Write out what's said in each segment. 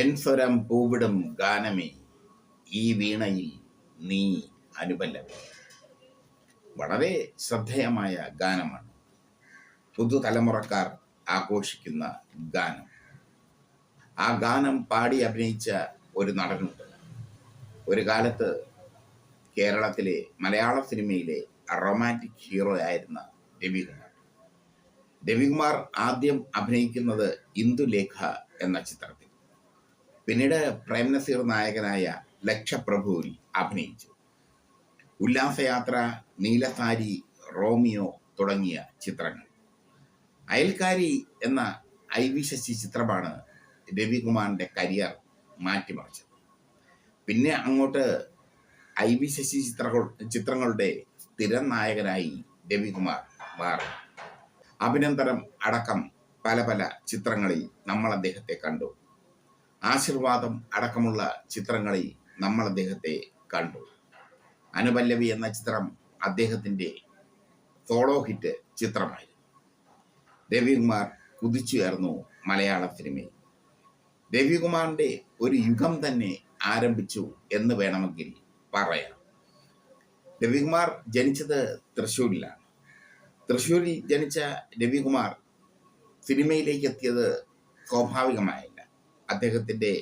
N സ്വരം പൂവിടും ഗാനമേ ഈ വീണയിൽ നീ അനുപല്ലവി വളരെ ശ്രദ്ധേയമായ ഗാനമാണ്. പുതുതലമുറക്കാർ ആഘോഷിക്കുന്ന ഗാനം. ആ ഗാനം പാടി അഭിനയിച്ച ഒരു നടനുണ്ട്. ഒരു കാലത്ത് കേരളത്തിലെ മലയാള സിനിമയിലെ റൊമാന്റിക് ഹീറോ ആയിരുന്ന രവികുമാർ. രവികുമാർ ആദ്യം അഭിനയിക്കുന്നത് ഇന്ദുലേഖ എന്ന ചിത്രത്തിൽ. പിന്നീട് പ്രേംനസീർ നായകനായ ലക്ഷപ്രഭുവിൽ അഭിനയിച്ചു. ഉല്ലാസയാത്ര നീലസാരി റോമിയോ തുടങ്ങിയ ചിത്രങ്ങൾ. അയൽക്കാരി എന്ന ഐ വി ശശി ചിത്രമാണ് രവികുമാറിന്റെ കരിയർ മാറ്റിമറിച്ചത്. പിന്നെ അങ്ങോട്ട് ഐ വി ശശി ചിത്രങ്ങൾ ചിത്രങ്ങളുടെ സ്ഥിരം നായകനായി രവികുമാർ മാറി. അഭിനന്ദനം അടക്കം പല പല ചിത്രങ്ങളിൽ നമ്മൾ അദ്ദേഹത്തെ കണ്ടു. ആശീർവാദം അടക്കമുള്ള ചിത്രങ്ങളിൽ നമ്മൾ അദ്ദേഹത്തെ കണ്ടു. അനുപല്ലവി എന്ന ചിത്രം അദ്ദേഹത്തിന്റെ സോളോ ഹിറ്റ് ചിത്രമായിരുന്നു. രവികുമാർ കുതിച്ചുയർന്നു മലയാള സിനിമയിൽ. രവികുമാറിന്റെ ഒരു യുഗം തന്നെ ആരംഭിച്ചു എന്ന് വേണമെങ്കിൽ പറയാം. രവികുമാർ ജനിച്ചത് തൃശ്ശൂരിലാണ്. തൃശ്ശൂരിൽ ജനിച്ച രവികുമാർ സിനിമയിലേക്ക് എത്തിയത് സ്വാഭാവികമായില്ല അദ്ദേഹത്തിന്റെ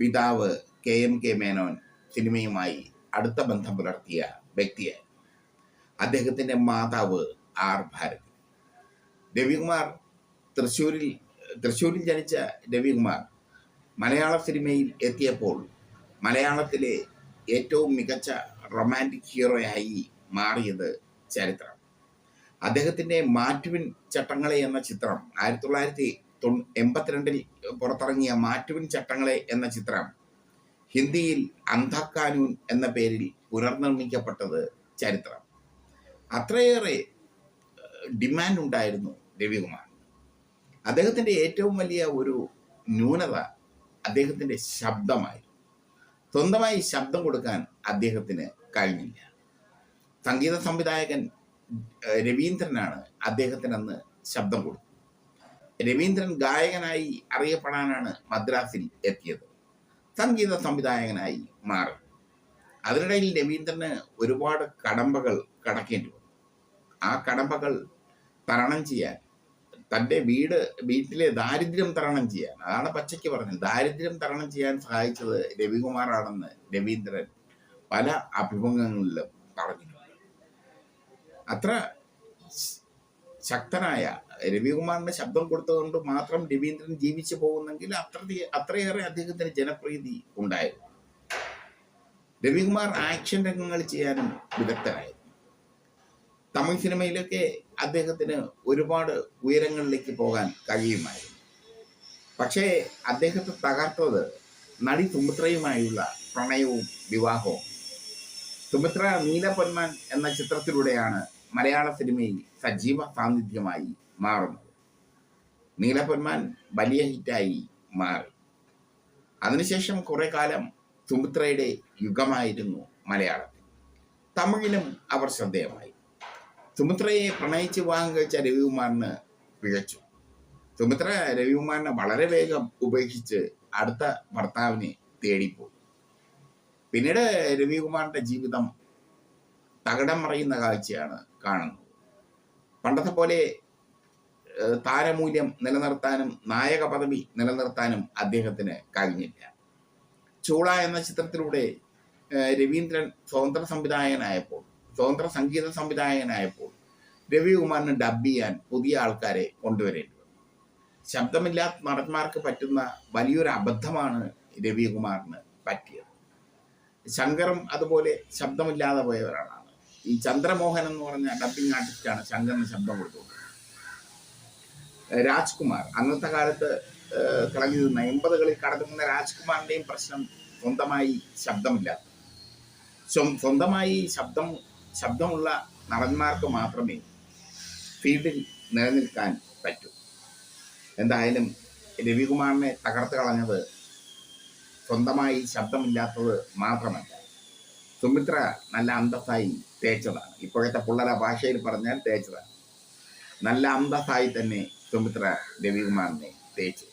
പിതാവ് കെ എം കെ മേനോൻ സിനിമയുമായി അടുത്ത ബന്ധം പുലർത്തിയ വ്യക്തിയായി അദ്ദേഹത്തിന്റെ മാതാവ് ആർ ഭാരതി. രവികുമാർ തൃശ്ശൂരിൽ തൃശ്ശൂരിൽ ജനിച്ച രവികുമാർ മലയാള സിനിമയിൽ എത്തിയപ്പോൾ മലയാളത്തിലെ ഏറ്റവും മികച്ച റൊമാന്റിക് ഹീറോയായി മാറിയത് ചരിത്രം. അദ്ദേഹത്തിന്റെ മാറ്റുവിൻ ചട്ടങ്ങളെ എന്ന ചിത്രം ആയിരത്തി തൊള്ളായിരത്തി എൺപത്തിരണ്ടിൽ പുറത്തിറങ്ങിയ മാറ്റുവിൻ ചട്ടങ്ങളെ എന്ന ചിത്രം ഹിന്ദിയിൽ അന്ധക്കാനൂൻ എന്ന പേരിൽ പുനർനിർമ്മിക്കപ്പെട്ടത് ചരിത്രം. അത്രയേറെ ഡിമാൻഡ് ഉണ്ടായിരുന്നു രവികുമാർ. അദ്ദേഹത്തിന്റെ ഏറ്റവും വലിയ ഒരു ന്യൂനത അദ്ദേഹത്തിന്റെ ശബ്ദമായിരുന്നു സ്വന്തമായി ശബ്ദം കൊടുക്കാൻ അദ്ദേഹത്തിന് കഴിഞ്ഞില്ല. സംഗീത സംവിധായകൻ രവീന്ദ്രനാണ് അദ്ദേഹത്തിന് അന്ന് ശബ്ദം കൊടുത്തത്. രവീന്ദ്രൻ ഗായകനായി അറിയപ്പെടാനാണ് മദ്രാസിൽ എത്തിയത്. സംഗീത സംവിധായകനായി മാറി. അതിനിടയിൽ രവീന്ദ്രന് ഒരുപാട് കടമ്പകൾ കടക്കേണ്ടി വന്നു. ആ കടമ്പകൾ തരണം ചെയ്യാൻ തന്റെ വീട് വീട്ടിലെ ദാരിദ്ര്യം തരണം ചെയ്യാൻ അതാണ് പച്ചയ്ക്ക് പറഞ്ഞത്. ദാരിദ്ര്യം തരണം ചെയ്യാൻ സഹായിച്ചത് രവികുമാറാണെന്ന് രവീന്ദ്രൻ പല അഭിമുഖങ്ങളിലും പറഞ്ഞിട്ടുണ്ട്. അത്ര ശക്തനായ രവികുമാറിന്റെ ശബ്ദം കൊടുത്തതുകൊണ്ട് മാത്രം രവീന്ദ്രൻ ജീവിച്ചു പോകുന്നെങ്കിൽ അത്ര അത്രയേറെ അദ്ദേഹത്തിന് ജനപ്രീതി ഉണ്ടായിരുന്നു. രവികുമാർ ആക്ഷൻ രംഗങ്ങൾ ചെയ്യാനും വിദഗ്ധനായിരുന്നു. തമിഴ് സിനിമയിലൊക്കെ അദ്ദേഹത്തിന് ഒരുപാട് ഉയരങ്ങളിലേക്ക് പോകാൻ കഴിയുമായിരുന്നു. പക്ഷേ അദ്ദേഹത്തെ തകർത്തത് നടി സുമിത്രയുമായുള്ള പ്രണയവും വിവാഹവും. സുമിത്ര നീലപൊന്മാൻ എന്ന ചിത്രത്തിലൂടെയാണ് മലയാള സിനിമയിൽ സജീവ സാന്നിധ്യമായി മാറുന്നത് നീലപൊന്മാൻ വലിയ ഹിറ്റായി മാറി. അതിനുശേഷം കുറെ കാലം സുമിത്രയുടെ യുഗമായിരുന്നു മലയാളത്തിൽ. തമിഴിലും അവർ ശ്രദ്ധേയമായി. സുമിത്രയെ പ്രണയിച്ച് വിവാഹം കഴിച്ച രവികുമാറിന് പിഴച്ചു. സുമിത്ര രവികുമാറിനെ വളരെ വേഗം ഉപേക്ഷിച്ച് അടുത്ത ഭർത്താവിനെ തേടിപ്പോയി. പിന്നീട് രവികുമാറിന്റെ ജീവിതം തകിടം മറയുന്ന കാഴ്ചയാണ് കാണുന്നത്. പണ്ടത്തെ പോലെ താരമൂല്യം നിലനിർത്താനും നായക പദവി നിലനിർത്താനും അദ്ദേഹത്തിന് കഴിഞ്ഞില്ല. ചൂള എന്ന ചിത്രത്തിലൂടെ രവീന്ദ്രൻ സ്വതന്ത്ര സംവിധായകനായപ്പോൾ സ്വതന്ത്ര സംഗീത സംവിധായകനായപ്പോൾ രവികുമാറിന് ഡബ് ചെയ്യാൻ പുതിയ ആൾക്കാരെ കൊണ്ടുവരേണ്ടി വന്നു. ശബ്ദമില്ലാത്ത നടന്മാർക്ക് പറ്റുന്ന വലിയൊരു അബദ്ധമാണ് രവികുമാറിന് പറ്റിയത്. ശങ്കറും അതുപോലെ ശബ്ദമില്ലാതെ പോയ ഒരാളാണ് ഈ ചന്ദ്രമോഹൻ എന്ന് പറഞ്ഞ ഡബിങ് ആർട്ടിസ്റ്റാണ് ശങ്കറിന് ശബ്ദം കൊടുത്തത്. രാജ്കുമാർ. അന്നത്തെ കാലത്ത് ഏഹ്, തിളങ്ങി നിന്ന എൺപതുകളിൽ കടന്നു രാജ്കുമാറിന്റെയും പ്രശ്നം സ്വന്തമായി ശബ്ദമില്ലാത്ത. സ്വ- സ്വന്തമായി ശബ്ദം ശബ്ദമുള്ള നടന്മാർക്ക് മാത്രമേ ഫീൽഡിൽ നിലനിൽക്കാൻ പറ്റൂ. എന്തായാലും രവികുമാറിനെ തകർത്ത് കളഞ്ഞത് സ്വന്തമായി ശബ്ദമില്ലാത്തത് മാത്രമല്ല. സുമിത്ര നല്ല അന്തസ്സായി തേച്ചതാണ്. ഇപ്പോഴത്തെ പിള്ളേരെ ഭാഷയിൽ പറഞ്ഞാൽ തേച്ചതാണ്. നല്ല അന്തസ്സായി തന്നെ സുമിത്ര രവികുമാറിനെ തേച്ചു.